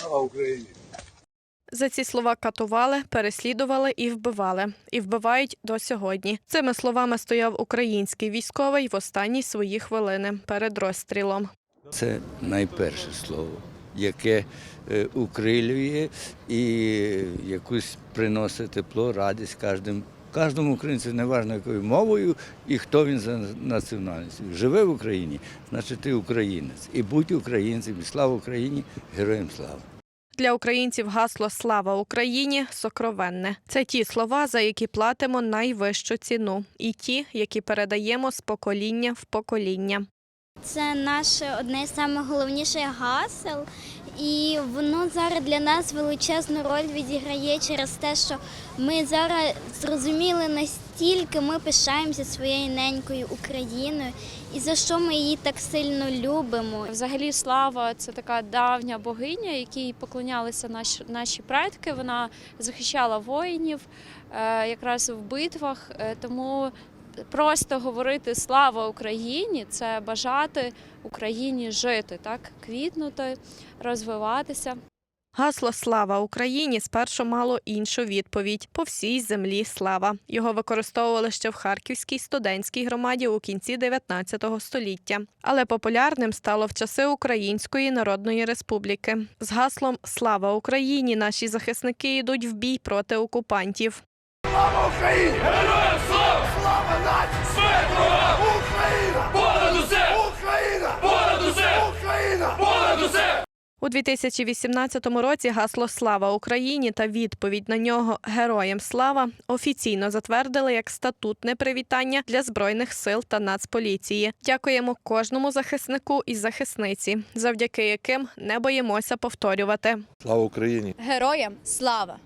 Слава Україні! За ці слова катували, переслідували і вбивали, і вбивають до сьогодні. Цими словами стояв український військовий в останні свої хвилини перед розстрілом. Це найперше слово, яке е, укрилює і якусь приносить тепло, радість кожному. Кожному українцю, неважно якою мовою і хто він за національністю. Живе в Україні, значить ти українець. І будь українцем, і слава Україні, героям слава. Для українців гасло Слава Україні сокровенне. Це ті слова, за які платимо найвищу ціну, і ті, які передаємо з покоління в покоління. Це наше одне з найголовніших гасел, і воно зараз для нас величезну роль відіграє через те, що ми зараз зрозуміли настільки, ми пишаємося своєю ненькою Україною і за що ми її так сильно любимо. Взагалі, слава це така давня богиня, якій поклонялися наші, наші предки. Вона захищала воїнів е, якраз в битвах. Е, тому просто говорити слава Україні це бажати Україні жити, так квітнути, розвиватися. Гасло Слава Україні спершу мало іншу відповідь по всій землі слава. Його використовували ще в Харківській студентській громаді у кінці 19 століття. Але популярним стало в часи Української Народної Республіки. З гаслом Слава Україні наші захисники йдуть в бій проти окупантів. Слава Україні! Героям слава! 2018 році гасло Слава Україні та відповідь на нього Героям слава офіційно затвердили як статутне привітання для збройних сил та нацполіції. Дякуємо кожному захиснику і захисниці, завдяки яким не боїмося повторювати. Слава Україні! Героям слава!